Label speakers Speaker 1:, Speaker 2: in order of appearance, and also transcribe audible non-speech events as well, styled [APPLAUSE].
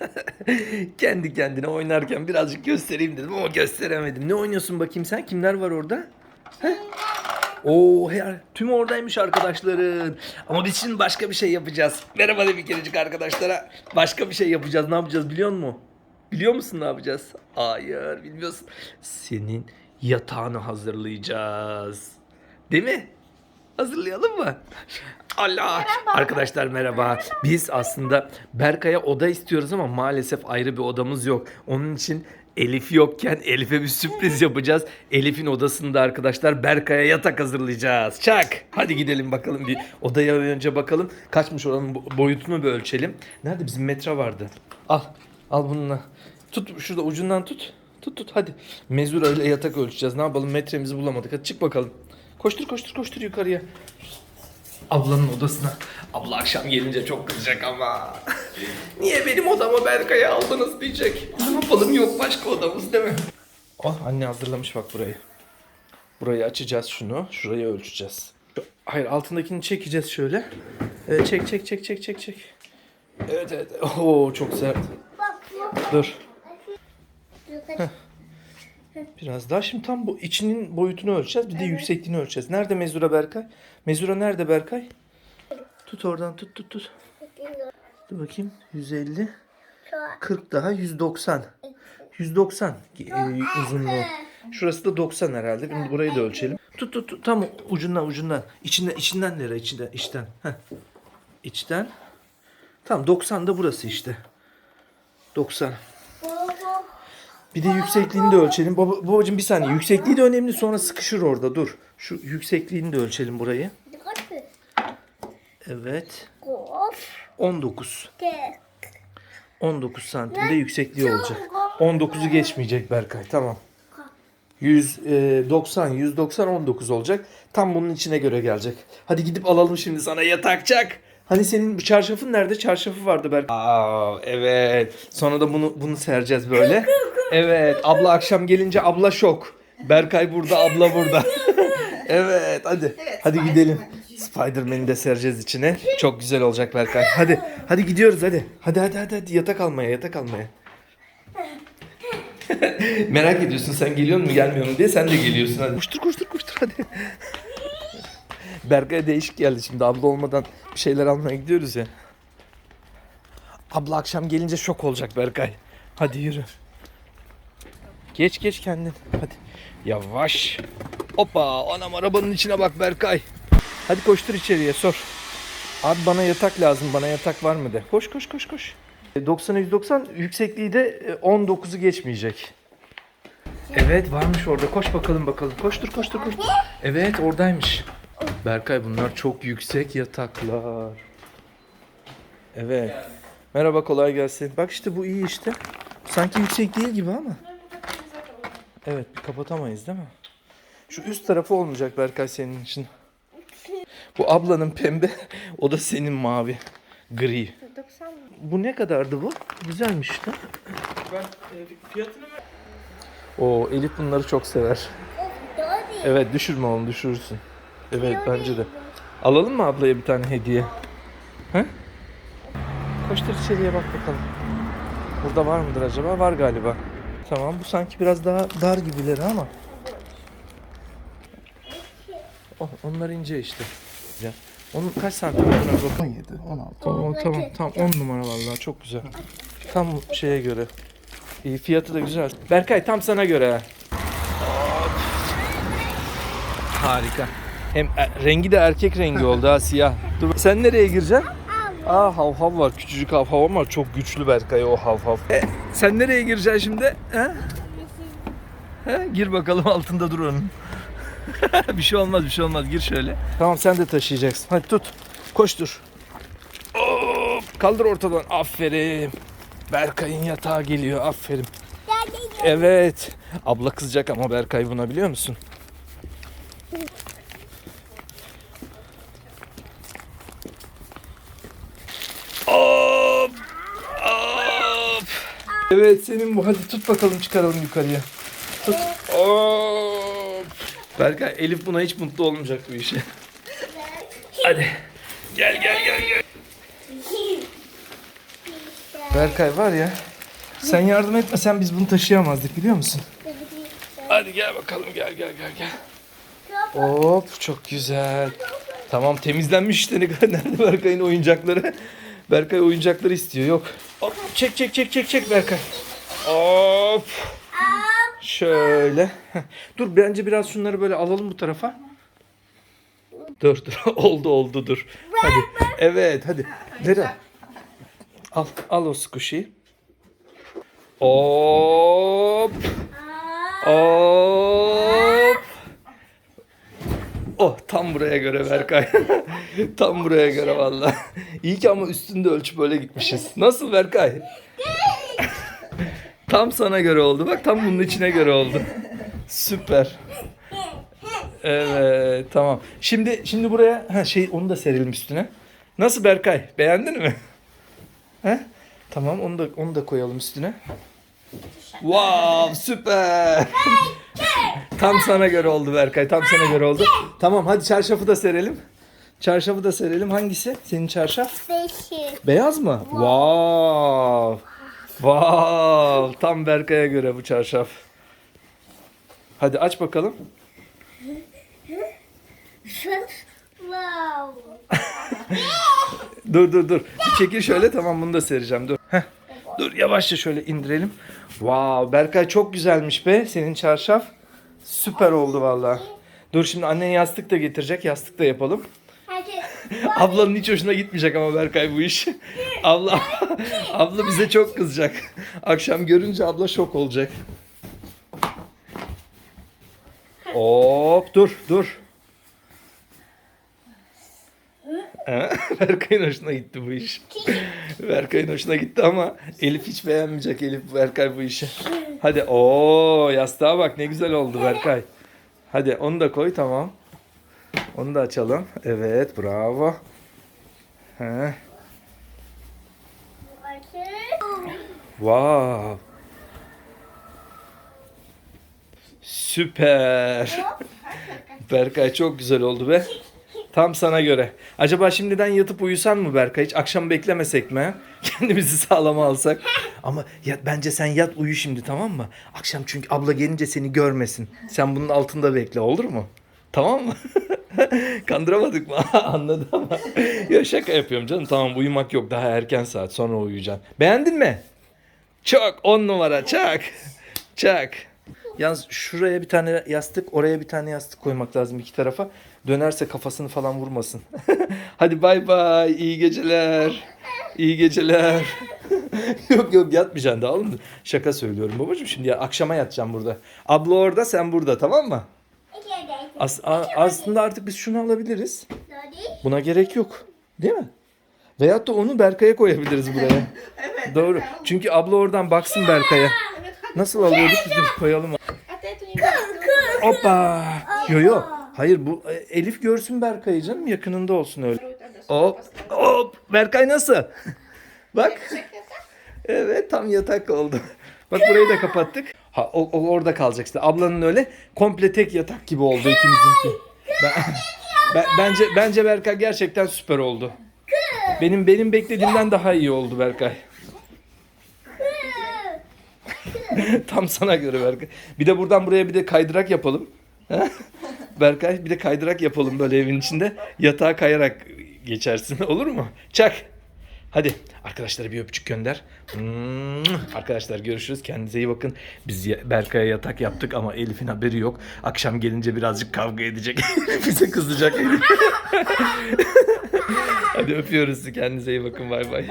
Speaker 1: [LAUGHS] Kendi kendine oynarken birazcık göstereyim dedim ama gösteremedim. Ne oynuyorsun bakayım sen? Kimler var orada? Heh. Oo, her, tüm oradaymış arkadaşların. Ama biz şimdi başka bir şey yapacağız. Merhaba de bir kerecik arkadaşlara. Başka bir şey yapacağız. Ne yapacağız biliyor musun? Biliyor musun ne yapacağız? Hayır bilmiyorsun. Senin yatağını hazırlayacağız. Değil mi? Hazırlayalım mı? Allah! Arkadaşlar merhaba. Biz aslında Berkay'a oda istiyoruz ama maalesef ayrı bir odamız yok. Onun için Elif yokken Elif'e bir sürpriz yapacağız. Elif'in odasında arkadaşlar Berkay'a yatak hazırlayacağız. Çak! Hadi gidelim bakalım bir odaya önce bakalım. Kaçmış oranın bo- boyutunu bir ölçelim. Nerede bizim metre vardı? Al. Al bununla. Tut şurada ucundan tut. Tut tut hadi. Mezura ile yatak ölçeceğiz. Ne yapalım metremizi bulamadık. Hadi çık bakalım. Koştur koştur koştur yukarıya. Ablanın odasına. Abla akşam gelince çok kızacak ama. [LAUGHS] Niye benim odamı Berkay'a aldınız diyecek. Ne yapalım yok başka odamız değil mi? Oh anne hazırlamış bak burayı. Burayı açacağız şunu. Şurayı ölçeceğiz. Hayır altındakini çekeceğiz şöyle. Evet, çek çek çek çek çek çek. Evet evet. Oo çok sert. Dur. Biraz daha şimdi tam bu içinin boyutunu ölçeceğiz. Bir de yüksekliğini ölçeceğiz. Nerede mezura Berkay? Mezura nerede Berkay? Tut oradan tut tut tut. Dur bakayım. 150. 40 daha 190. 190 e, uzunluğu. Şurası da 90 herhalde. Şimdi burayı da ölçelim. Tut tut tut. Tam ucundan ucundan. İçinden içinden nere? İçinden içten. Heh. İçten. Tamam 90 da burası işte. 90. Bir de yüksekliğini de ölçelim. Baba, babacığım bir saniye. Yüksekliği de önemli. Sonra sıkışır orada. Dur. Şu yüksekliğini de ölçelim burayı. Evet. 19. 19 santimde yüksekliği olacak. 19'u geçmeyecek Berkay. Tamam. 100, e, 90, 190, 19 olacak. Tam bunun içine göre gelecek. Hadi gidip alalım şimdi sana yatakçak. Hani senin bu çarşafın nerede? Çarşafı vardı Berkay. Aa, evet. Sonra da bunu bunu sereceğiz böyle. Evet. Abla akşam gelince abla şok. Berkay burada, abla burada. [LAUGHS] evet, hadi. hadi gidelim. Spider-Man'i de sereceğiz içine. Çok güzel olacak Berkay. Hadi. Hadi gidiyoruz hadi. Hadi hadi hadi, hadi. yatak almaya, yatak almaya. [LAUGHS] Merak ediyorsun sen geliyor mu gelmiyor mu diye sen de geliyorsun hadi. Koştur koştur koştur hadi. [LAUGHS] Berkay'a değişik geldi şimdi abla olmadan bir şeyler almaya gidiyoruz ya. Abla akşam gelince şok olacak Berkay. Hadi yürü. Geç geç kendin. Hadi. Yavaş. Hoppa anam arabanın içine bak Berkay. Hadi koştur içeriye sor. Abi bana yatak lazım. Bana yatak var mı de. Koş koş koş koş. 90'a 190 yüksekliği de e, 19'u geçmeyecek. Evet varmış orada. Koş bakalım bakalım. Koştur koştur koştur. Evet oradaymış. Berkay bunlar çok yüksek yataklar. Evet. Merhaba kolay gelsin. Bak işte bu iyi işte. Sanki yüksek değil gibi ama. Evet kapatamayız değil mi? Şu üst tarafı olmayacak Berkay senin için. Bu ablanın pembe, [LAUGHS] o da senin mavi, gri. Bu ne kadardı bu? Güzelmiş işte.
Speaker 2: Ben e, fiyatını ver.
Speaker 1: O Elif bunları çok sever. Evet düşürme oğlum düşürürsün. Evet bence de. Alalım mı ablaya bir tane hediye? He? Koştur içeriye bak bakalım. Burada var mıdır acaba? Var galiba. Tamam bu sanki biraz daha dar gibileri ama. Oh, onlar ince işte. Güzel. Onun kaç santim bak.
Speaker 2: 17, 16.
Speaker 1: Tamam tamam tamam 10 numara vallahi çok güzel. Tam şeye göre. İyi fiyatı da güzel. Berkay tam sana göre. Harika. Hem e, rengi de erkek rengi oldu ha siyah. Dur sen nereye gireceksin? Aa hav hav var. Küçücük hav hav ama çok güçlü Berkay o hav hav. E, sen nereye gireceksin şimdi? He? He? Gir bakalım altında dur onun. [LAUGHS] bir şey olmaz bir şey olmaz gir şöyle. Tamam sen de taşıyacaksın. Hadi tut. Koştur. Hop, kaldır ortadan. Aferin. Berkay'ın yatağı geliyor. Aferin. Evet. Abla kızacak ama Berkay buna biliyor musun? Hop. Hop. Evet senin bu. Hadi tut bakalım çıkaralım yukarıya. Tut. Hop. Berkay Elif buna hiç mutlu olmayacak bu işe. Hadi. Gel gel gel gel. Berkay var ya. Sen yardım etmesen biz bunu taşıyamazdık biliyor musun? Hadi gel bakalım gel gel gel gel. Hop çok güzel. Tamam temizlenmiş işte [LAUGHS] nerede Berkay'ın oyuncakları? Berkay oyuncakları istiyor yok. Hop çek çek çek çek çek Berkay. Hop. Şöyle. [LAUGHS] Dur bence biraz şunları böyle alalım bu tarafa. Dur dur [LAUGHS] oldu oldu dur. Hadi. Evet hadi. Ver al. Al al o squishy'yi. Hop. Hop. Oh tam buraya göre Berkay. [LAUGHS] tam buraya göre valla. İyi ki ama üstünde ölçüp böyle gitmişiz. Nasıl Berkay? tam sana göre oldu. Bak tam bunun içine göre oldu. Süper. Evet tamam. Şimdi şimdi buraya ha şey onu da serelim üstüne. Nasıl Berkay? Beğendin mi? He? Tamam onu da onu da koyalım üstüne. Wow süper. Tam sana göre oldu Berkay. Tam sana göre oldu. Tamam hadi çarşafı da serelim. Çarşafı da serelim. Hangisi? Senin çarşaf?
Speaker 3: Beşi.
Speaker 1: Beyaz mı? Wow. Wow. Tam Berkay'a göre bu çarşaf. Hadi aç bakalım.
Speaker 3: Wow. [LAUGHS]
Speaker 1: Dur dur dur. Bir çekil şöyle tamam bunu da sereceğim. Dur. Heh. Dur yavaşça şöyle indirelim. Wow Berkay çok güzelmiş be senin çarşaf. Süper oldu vallahi. Dur şimdi annen yastık da getirecek. Yastık da yapalım. [LAUGHS] Ablanın hiç hoşuna gitmeyecek ama Berkay bu iş. [LAUGHS] Abla [LAUGHS] abla bize çok kızacak. Akşam görünce abla şok olacak. Hop dur dur. Berkay'ın hoşuna gitti bu iş. Berkay'ın hoşuna gitti ama Elif hiç beğenmeyecek Elif Berkay bu işi. Hadi o yastığa bak ne güzel oldu Berkay. Hadi onu da koy tamam. Onu da açalım. Evet bravo. Heh. Wow. Süper. Berkay çok güzel oldu be. Tam sana göre. Acaba şimdiden yatıp uyusan mı Berkay? Hiç akşam beklemesek mi? [LAUGHS] Kendimizi sağlama alsak. Ama ya, bence sen yat uyu şimdi tamam mı? Akşam çünkü abla gelince seni görmesin. Sen bunun altında bekle olur mu? Tamam mı? [LAUGHS] Kandıramadık mı? [LAUGHS] Anladı ama. ya şaka yapıyorum canım. Tamam uyumak yok. Daha erken saat. Sonra uyuyacaksın. Beğendin mi? Çok on numara çak. Çak. Yalnız şuraya bir tane yastık, oraya bir tane yastık koymak lazım iki tarafa. Dönerse kafasını falan vurmasın. [LAUGHS] Hadi bay bay. İyi geceler. İyi geceler. [LAUGHS] yok yok yatmayacaksın daha oğlum. Şaka söylüyorum babacığım. Şimdi ya, akşama yatacağım burada. Abla orada sen burada tamam mı? As- a- aslında artık biz şunu alabiliriz. Buna gerek yok. Değil mi? Veyahut da onu Berkay'a koyabiliriz buraya. [LAUGHS]
Speaker 2: Evet.
Speaker 1: Doğru. Çünkü abla oradan baksın Berkay'a. Nasıl alıyorduk? Dur koyalım. Hoppa. Yo yo. Hayır bu e, Elif görsün Berkay'ı canım yakınında olsun öyle. Hop. Hop. Berkay nasıl? [LAUGHS] Bak. Evet tam yatak oldu. [LAUGHS] Bak burayı da kapattık. Ha o, o orada kalacak işte. Ablanın öyle komple tek yatak gibi oldu ikimizinki. Ben, [LAUGHS] ben- bence bence Berkay gerçekten süper oldu. Benim benim beklediğimden daha iyi oldu Berkay. Tam sana göre Berkay. Bir de buradan buraya bir de kaydırak yapalım. Berkay bir de kaydırak yapalım böyle evin içinde. Yatağa kayarak geçersin [LAUGHS] olur mu? Çak. Hadi arkadaşlara bir öpücük gönder. Arkadaşlar görüşürüz. Kendinize iyi bakın. Biz ya- Berkay'a yatak yaptık ama Elif'in haberi yok. Akşam gelince birazcık kavga edecek. [LAUGHS] Bize kızacak Elif. [LAUGHS] Hadi öpüyoruz. Kendinize iyi bakın. Bay bay.